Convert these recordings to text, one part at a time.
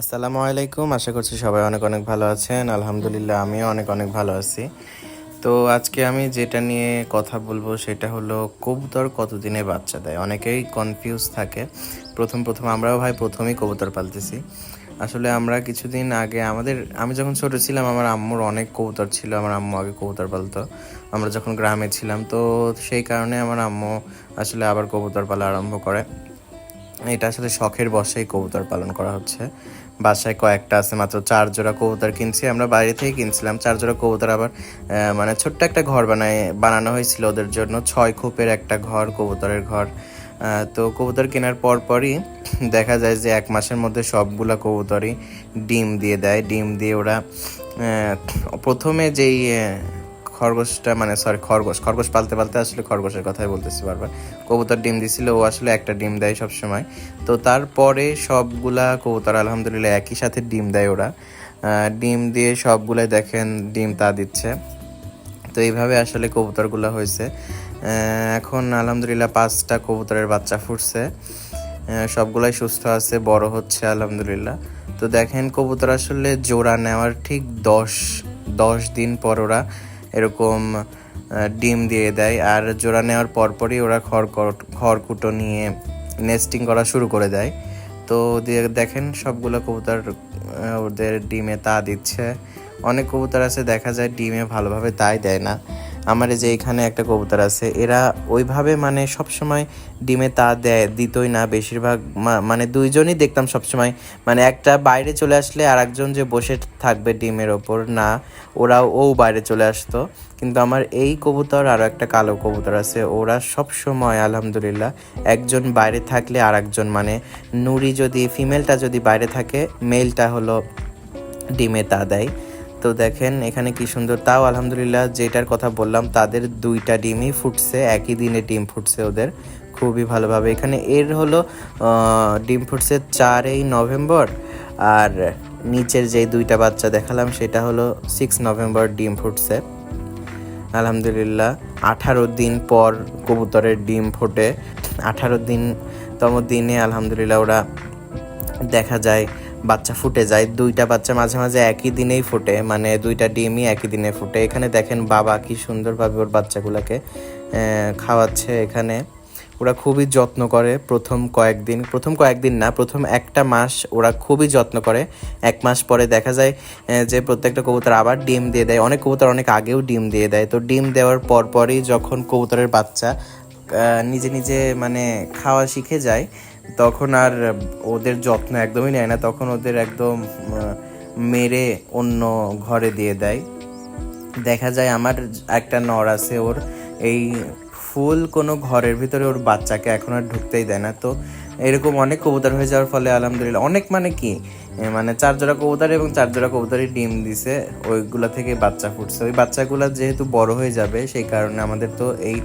আসসালামু আলাইকুম, আশা করছি সবাই অনেক অনেক ভালো আছেন। আলহামদুলিল্লাহ, আমিও অনেক অনেক ভালো আছি। তো আজকে আমি যেটা নিয়ে কথা বলব সেটা হলো, কবুতর কতদিনে বাচ্চা দেয়? অনেকেই কনফিউজ থাকে। প্রথম প্রথম আমরাও ভাই প্রথমেই কবুতর পালতেছি। আসলে আমরা কিছুদিন আগে আমাদের, আমি যখন ছোটো ছিলাম, আমার আম্মুর অনেক কবুতর ছিল, আমার আম্মু আগে কবুতর পালতো। আমরা যখন গ্রামে ছিলাম, তো সেই কারণে আমার আম্মু আসলে আবার কবুতর পালা আরম্ভ করে। এটা আসলে শখের বসেই কবুতর পালন করা হচ্ছে। বাসায় কয়েকটা আছে, মাত্র চার জোড়া কবুতর কিনছি। আমরা বাইরে থেকে কিনছিলাম, চার জোড়া কবুতর আবার মানে ছোট্ট একটা ঘর বানায়, বানানো হয়েছিল ওদের জন্য। ছয় খোপের একটা ঘর, কবুতরের ঘর। তো কবুতর কেনার পর পরই দেখা যায় যে এক মাসের মধ্যে সবগুলা কবুতরই ডিম দিয়ে দেয়। ডিম দিয়ে ওরা প্রথমে যেই খরগোশটা মানে সরি খরগোশ। খরগোশ পালতে পালতে আসলে খরগোশের কথাই বলতেছি বারবার। কবুতর ডিম দিছিল, ও আসলে একটা ডিম দেয় সব সময় তো তারপরে সবগুলা কবুতর আলহামদুলিল্লাহ একই সাথে ডিম দেয় ওরা। ডিম দিয়ে সবগুলাই দেখেন, ডিম তা দিচ্ছে। তো এইভাবে আসলে কবুতরগুলো হয়েছে। এখন আলহামদুলিল্লাহ পাঁচটা কবুতরের বাচ্চা ফুটছে। সবগুলাই সুস্থ আছে, বড় হচ্ছে আলহামদুলিল্লাহ। তো দেখেন কবুতর আসলে জোড়া নেওয়ার ঠিক দশ দশ দিন পর ওরা এরকম ডিম দিয়ে দেয়। আর জোড়া নেওয়ার পরপরই ওরা খড় খড়কুটো নিয়ে নেস্টিং করা শুরু করে দেয়। তো দেখেন সবগুলো কবুতর ওদের ডিমে তা দিচ্ছে। অনেক কবুতর আছে, দেখা যায় ডিমে ভালোভাবে তাই দেয় না। আমার যে এখানে একটা কবুতর আছে, এরা ওইভাবে মানে সবসময় ডিমে তা দেয়, দিতই না। বেশিরভাগ মানে দুইজনই দেখতাম সবসময়। মানে একটা বাইরে চলে আসলে আর একজন যে বসে থাকবে ডিমের ওপর, না, ওরাও, ও বাইরে চলে আসতো। কিন্তু আমার এই কবুতর আর একটা কালো কবুতর আছে, ওরা সব সময় আলহামদুলিল্লাহ, একজন বাইরে থাকলে আর একজন মানে নুরি যদি, ফিমেলটা যদি বাইরে থাকে, মেলটা হলো ডিমে তা দেয়। তো দেখেন, এখানে কি সুন্দর। তাও আলহামদুলিল্লাহ যেটার কথা বললাম, তাদের দুইটা ডিমই ফুটছে, একই দিনে ডিম ফুটছে ওদের। খুবই ভালোভাবে। এখানে এর হলো ডিম ফুটছে চারই নভেম্বর, আর নিচের যে দুইটা বাচ্চা দেখালাম, সেটা হলো সিক্স নভেম্বর ডিম ফুটছে। আলহামদুলিল্লাহ, আঠারো দিন পর কবুতরের ডিম ফোটে। আঠারো দিনতম দিনে আলহামদুলিল্লাহ ওরা দেখা যায় বাচ্চা ফুটে যায়, দুইটা বাচ্চা মাঝে মাঝে একই দিনেই ফুটে মানে দুইটা ডিমই একই দিনে ফুটে। এখানে দেখেন বাবা কি সুন্দরভাবে ওর বাচ্চাগুলোকে খাওয়াচ্ছে এখানে। ওরা খুবই যত্ন করে প্রথম কয়েকদিন। প্রথম কয়েকদিন না, প্রথম একটা মাস ওরা খুবই যত্ন করে। এক মাস পরে দেখা যায় যে প্রত্যেকটা কবুতর আবার ডিম দিয়ে দেয়। অনেক কবুতর অনেক আগেও ডিম দিয়ে দেয়। তো ডিম দেওয়ার পর পরই যখন কবুতরের বাচ্চা নিজে নিজে মানে খাওয়া শিখে যায় তখন আর ওদের যত্ন একদমই নেয় না। তখন ওদের একদম মেরে অন্য ঘরে দিয়ে দেয়। দেখা যায় আমার একটা নর আছে ওর। এই ফুল কোনো ঘরের ভিতরে ওর বাচ্চাকে এখন আর ঢুকতেই দেয় না। তো এরকম অনেক কবুতর হয়ে যাওয়ার ফলে আলহামদুলিল্লাহ, অনেক মানে কি মানে চার জোড়া কবুতর এবং চার জোড়া কবুতরই ডিম দিছে। ওইগুলা থেকে বাচ্চা ফুটছে। ওই বাচ্চাগুলা যেহেতু বড় হয়ে যাবে, সেই কারণে আমাদের তো এই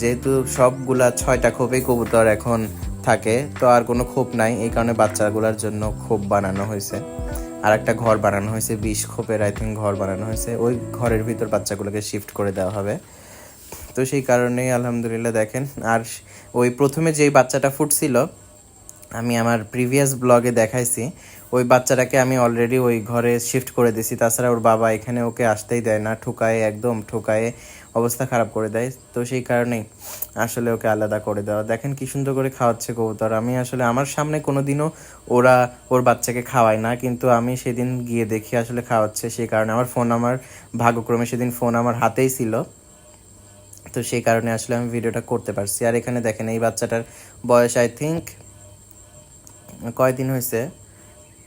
যেহেতু সবগুলা ছয়টা খোপেই কবুতর এখন থাকে, তো আর কোনো খোপ নাই। এই কারণে বাচ্চাগুলোর জন্য খোপ বানানো হয়েছে। আর একটা ঘর বানানো হয়েছে বিশ খোপের আই থিঙ্ক ঘর বানানো হয়েছে। ওই ঘরের ভিতর বাচ্চাগুলোকে শিফট করে দেওয়া হবে। তো সেই কারণেই, আলহামদুলিল্লাহ, দেখেন। আর ওই প্রথমে যেই বাচ্চাটা ফুটছিল, আমি আমার প্রিভিয়াস ব্লগে দেখাইছি। ওই বাচ্চাটাকে আমি অলরেডি ওই ঘরে শিফট করে দিছি। তাছাড়া ওর বাবা এখানে ওকে আসতেই দেয় না, ঠোকায়ে, একদম ঠোকায়ে। অবস্থা খারাপ করে দেয়। তো সেই কারণেই আসলে ওকে আলাদা করে দেওয়া। দেখেন কি সুন্দর করে খাওয়াচ্ছে কবুতর। আমি আসলে আমার সামনে কোনোদিনও ওরা ওর বাচ্চাকে খাওয়ায় না, কিন্তু আমি সেদিন গিয়ে দেখি আসলে খাওয়াচ্ছে। সেই কারণে আমার ফোন আমার ভাগ্যক্রমে সেদিন ফোন আমার হাতেই ছিল। তো সেই কারণে আসলে আমি ভিডিওটা করতে পারছি। আর এখানে দেখেন এই বাচ্চাটার বয়স আই থিঙ্ক কয়দিন হয়েছে?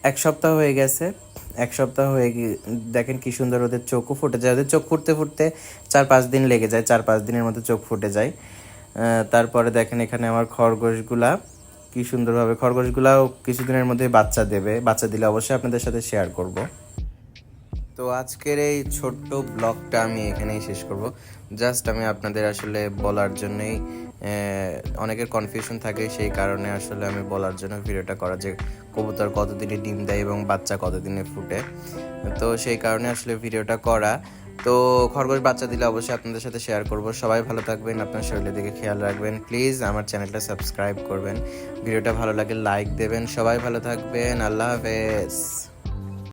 এক সপ্তাহ হয়ে গেছে। এক সপ্তাহ হয়ে গিয়ে দেখেন কি সুন্দর ওদের চোখও ফুটে যায়। ওদের চোখ ফুটতে ফুটতে চার পাঁচ দিন লেগে যায় চার পাঁচ দিনের মধ্যে চোখ ফুটে যায়। তারপরে দেখেন এখানে আমার খরগোশগুলা কি সুন্দরভাবে, খরগোশগুলাও কিছুদিনের মধ্যে বাচ্চা দেবে। বাচ্চা দিলে অবশ্যই আপনাদের সাথে শেয়ার করব। তো আজকের এই ছোট্ট ব্লগটা আমি এখানেই শেষ করব। জাস্ট আমি আপনাদের আসলে বলার জন্যই অনেকের কনফিউশন থাকে, সেই কারণে আসলে আমি বলার জন্য ভিডিওটা করা যে কবুতর কতদিনে ডিম দেয় এবং বাচ্চা কতদিনে ফুটে। তো সেই কারণে আসলে ভিডিওটা করা। তো খরগোশ বাচ্চা দিলে অবশ্যই আপনাদের সাথে শেয়ার করব। সবাই ভালো থাকবেন, আপনার শরীরের দিকে খেয়াল রাখবেন। প্লিজ আমার চ্যানেলটা সাবস্ক্রাইব করবেন। ভিডিওটা ভালো লাগে লাইক দেবেন। সবাই ভালো থাকবেন। আল্লাহ হাফেজ।